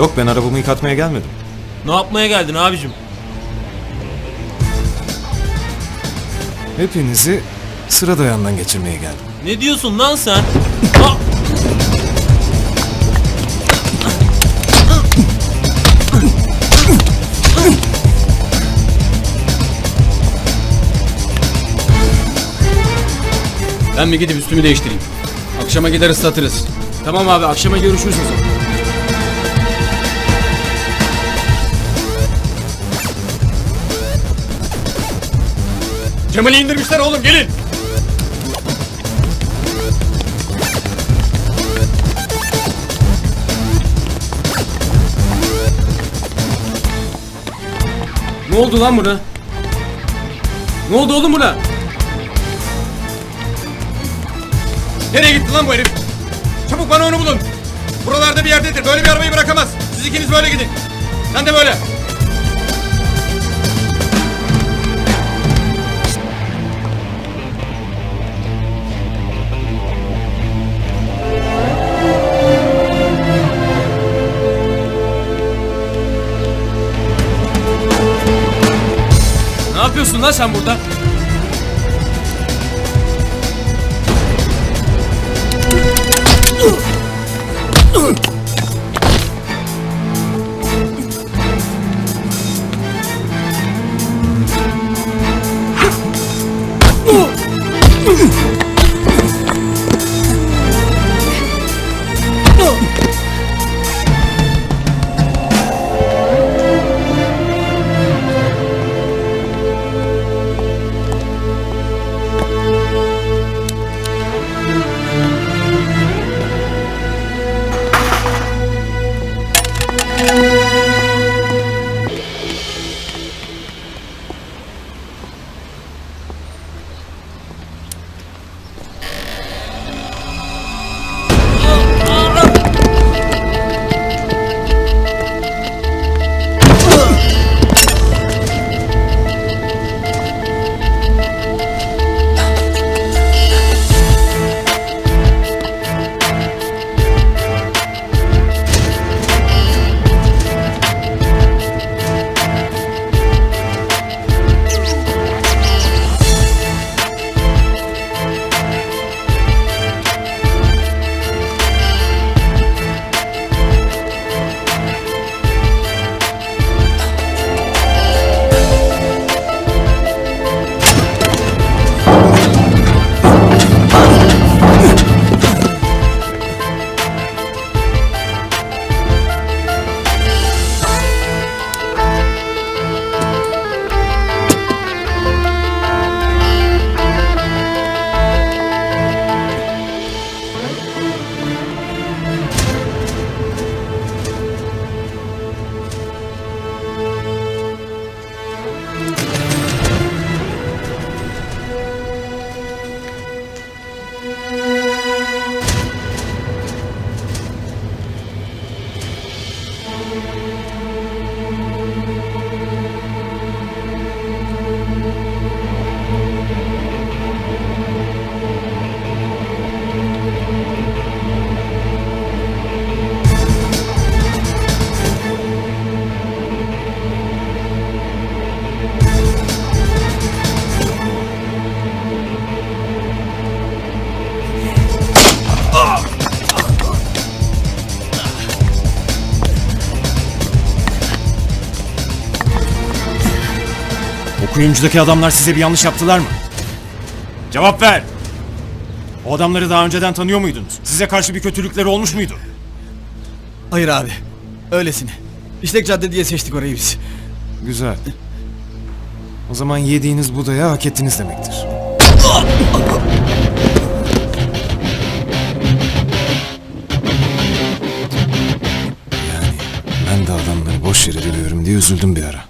Yok ben arabamı yıkatmaya gelmedim. Ne yapmaya geldin abicim? Hepinizi sıra dayandan geçirmeye geldim. Ne diyorsun lan sen? Aa! Ben bir gidip üstümü değiştireyim. Akşama gider ıslatırız. Tamam abi akşama görüşürüz o zaman. Cemal'i indirmişler oğlum gelin. Ne oldu lan buna? Ne oldu oğlum buna? Nereye gitti lan bu herif? Çabuk bana onu bulun. Buralarda bir yerdedir. Böyle bir arabayı bırakamaz. Siz ikiniz böyle gidin. Sen de böyle. Yapıyorsun lan sen burada? O kuyumcudaki adamlar size bir yanlış yaptılar mı? Cevap ver! O adamları daha önceden tanıyor muydunuz? Size karşı bir kötülükleri olmuş muydu? Hayır abi. Öylesine. İşlek cadde diye seçtik orayı biz. Güzel. O zaman yediğiniz budaya hak ettiniz demektir. Yani ben de adamları boş yere dövüyorum diye üzüldüm bir ara.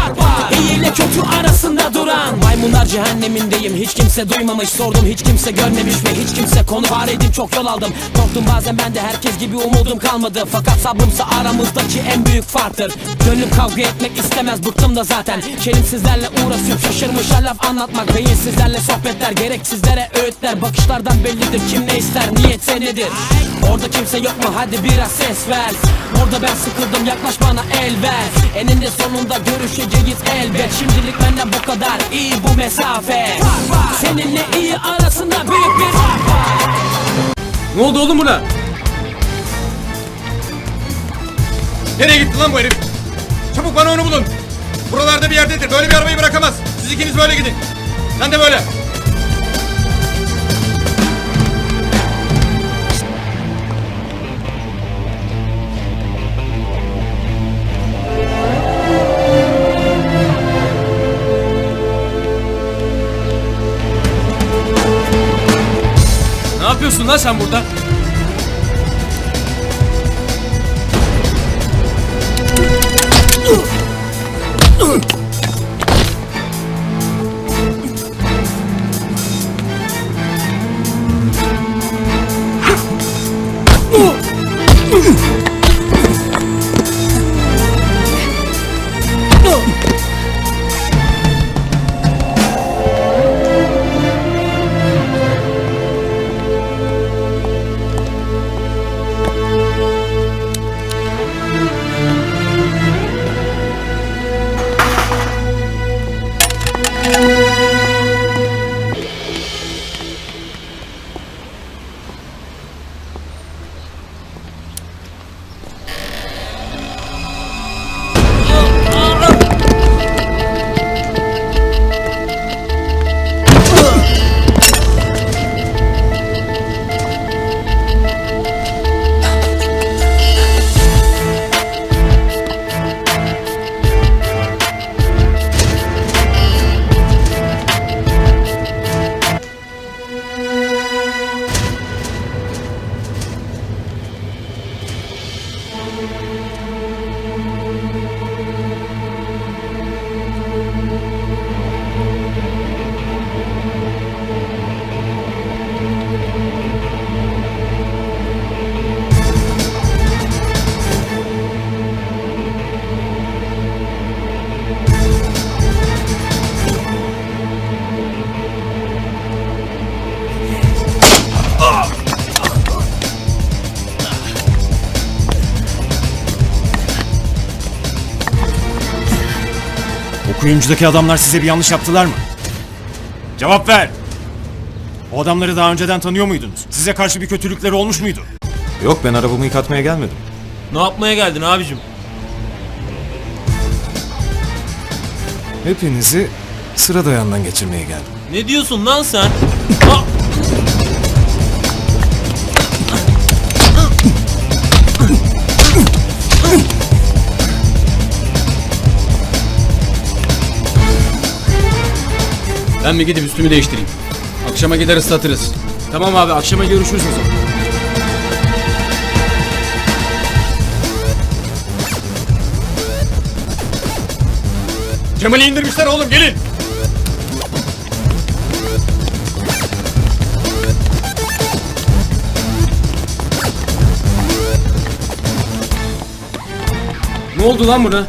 cehennemindeyim. Hiç kimse duymamış Sordum hiç kimse görmemiş ve hiç kimse konu Faredim çok yol aldım. Korktum bazen ben de herkes gibi umudum kalmadı. Fakat sabrımsa aramızdaki en büyük farktır. Gönlüm kavga etmek istemez bıktım da zaten. Şerimsizlerle uğraşıp şaşırmışlar laf anlatmak. Beyinsizlerle sohbetler gereksizlere öğütler. Bakışlardan bellidir kim ne ister niyetse nedir Orada kimse yok mu? Hadi biraz ses ver. Orada ben sıkıldım yaklaş bana el ver. Eninde sonunda görüşeceğiz elbet. Şimdilik benden bu kadar. İyi bu mesafe Seninle iyi arasında büyük bir fark Ne oldu oğlum buna? Nereye gitti lan bu herif? Çabuk bana onu bulun. Buralarda bir yerdedir. Böyle bir arabayı bırakamaz. Siz ikiniz böyle gidin. Sen de böyle. Ne yapıyorsun lan sen burada? Kuyumcudaki adamlar size bir yanlış yaptılar mı? Cevap ver. O adamları daha önceden tanıyor muydunuz? Size karşı bir kötülükleri olmuş muydu? Yok ben arabamı yıkatmaya gelmedim. Ne yapmaya geldin abicim? Hepinizi sıra dayandan geçirmeye geldim. Ne diyorsun lan sen? Aa! Ben mi gidip üstümü değiştireyim? Akşama gider ıslatırız. Tamam abi akşama görüşürüz o zaman. Cemal'i indirmişler oğlum gelin. Ne oldu lan buna?